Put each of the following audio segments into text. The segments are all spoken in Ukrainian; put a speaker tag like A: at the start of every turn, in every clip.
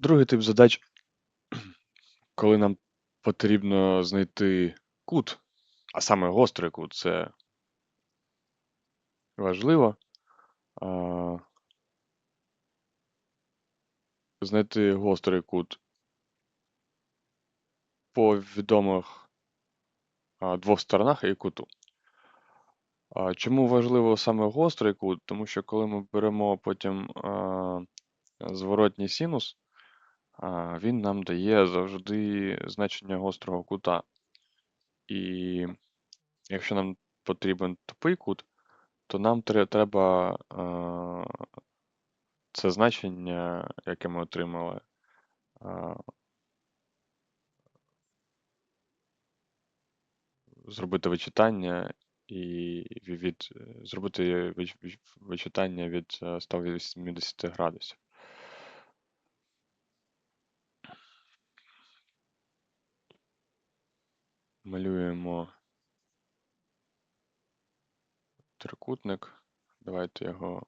A: Другий тип задач, коли нам потрібно знайти кут, а саме гострий кут, це важливо. Знайти гострий кут по відомих двох сторонах і куту. Чому важливо саме гострий кут? Тому що коли ми беремо потім зворотній синус, він нам дає завжди значення гострого кута. І якщо нам потрібен тупий кут, то нам треба це значення, яке ми отримали, зробити вичитання і від, зробити вич- вич- вичитання від е, 180 градусів. Малюємо трикутник. Давайте його.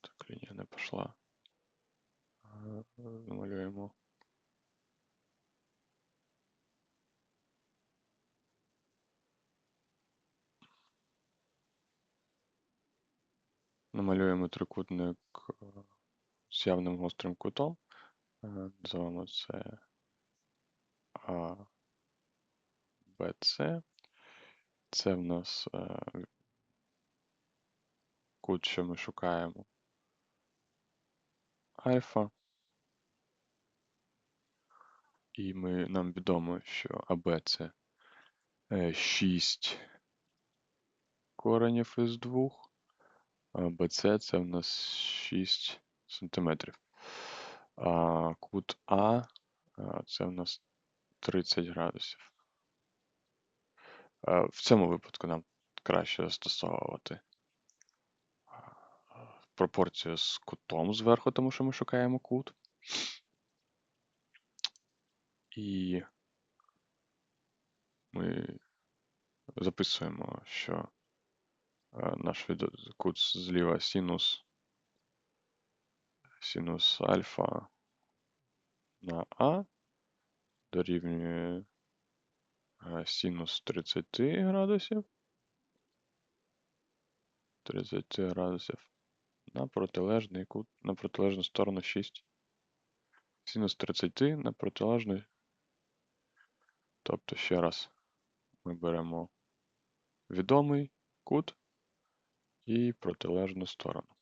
A: Так, лінія не пішла. Намалюємо. Намалюємо трикутник е, з явним гострим кутом. Е, Називаємо це А, Б, С. Це в нас е, кут, що ми шукаємо. Альфа. І ми, нам відомо, що АБ це 6 коренів із 2, а БЦ це в нас 6 сантиметрів. А кут А а, це в нас 30 градусів. В цьому випадку нам краще застосовувати пропорцію з кутом зверху, тому що ми шукаємо кут. І ми записуємо, що е, наш кут зліва синус, синус альфа на А дорівнює е, синус 30 градусів. 30 градусів на протилежний кут, на протилежну сторону 6. Синус 30 на протилежний. Тобто, ще раз, ми беремо відомий кут і протилежну сторону.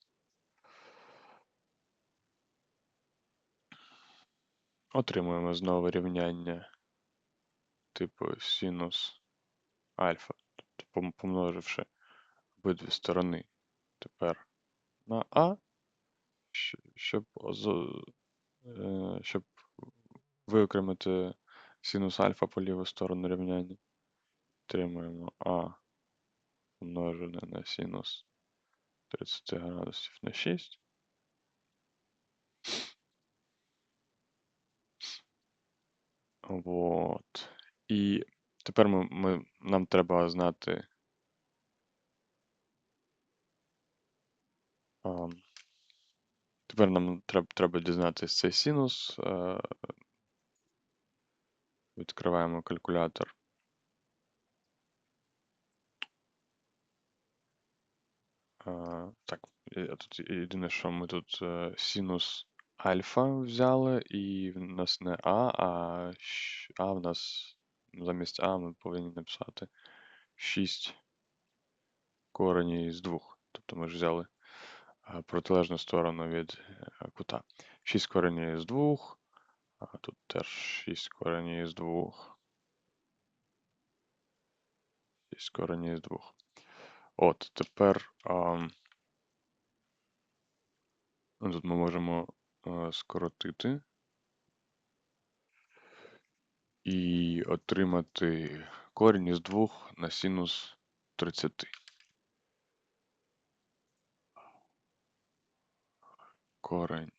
A: Отримуємо знову рівняння типу синус альфа, тобто помноживши обидві сторони тепер на А, щоб, е, щоб виокремити синус альфа по ліву сторону рівняння. Отримуємо А помножене на синус 30 градусів на 6. Вот. І тепер ми, ми, нам треба знати. А, тепер нам треба, треба дізнатися цей синус. Е, відкриваємо калькулятор. А, так, е, тут єдине, що ми тут е, синус альфа взяли, і в нас не А, а, щ- а в нас замість А ми повинні написати 6 корені із 2. Тобто ми ж взяли протилежну сторону від е, кута. 6 корені із 2, а тут теж 6 корені із 2. 6 корені із 2. От, тепер ам, ну, тут ми можемо скоротити і отримати корінь із 2 на синус 30. Корень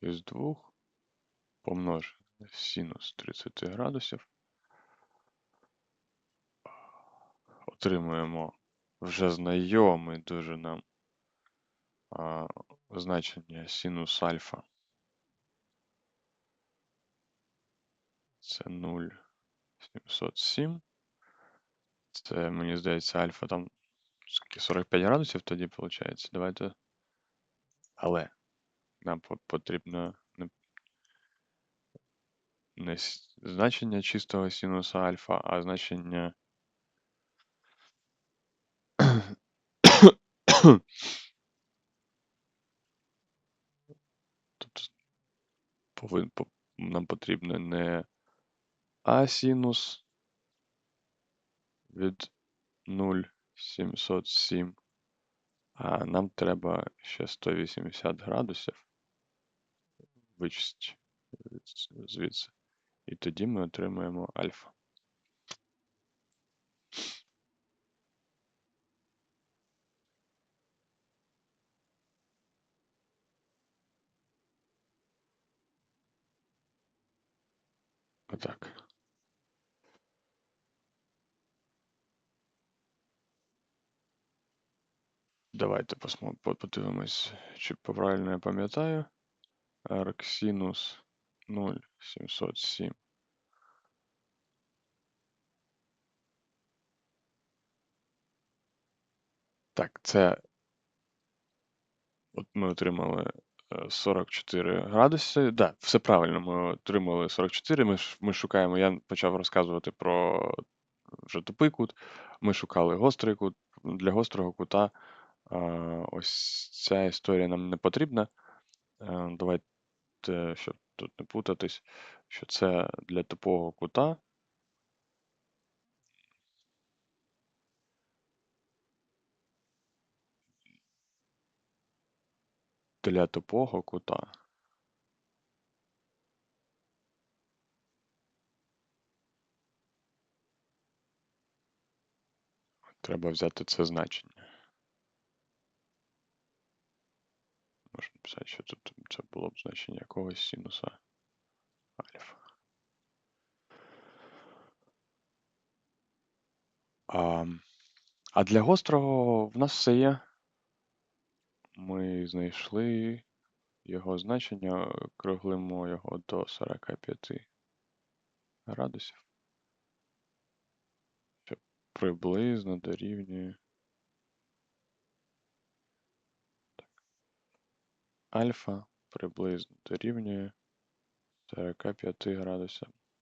A: із 2 помножити на синус 30 градусів. Отримуємо вже знайомий дуже нам значення синус альфа. Це 0,707. Це, мені здається, альфа там скільки, 45 градусів тоді виходить. Давайте. Але нам по- потрібно не, не с- значення чистого синуса альфа, а значення повин, по- нам потрібно не асинус від 0,707, а нам треба ще 180 градусів вичистити звідси. І тоді ми отримаємо альфа. Отак. Давайте подивимось, чи правильно я пам'ятаю. Арксинус 0,707. Так, це от ми отримали 44 градуси. Так, да, все правильно. Ми отримали 44. Ми, ми шукаємо. Я почав розказувати про вже тупий кут. Ми шукали гострий кут. Для гострого кута а, ось ця історія нам не потрібна. Е, Давайте, щоб тут не путатись, що це для тупого кута. Для тупого кута. Треба взяти це значення. Можна написати, що тут це було б значення якогось синуса альфа. А, а для гострого в нас все є. Ми знайшли його значення, округлимо його до 45 градусів. Що приблизно дорівнює. Альфа приблизно дорівнює 45 градусам.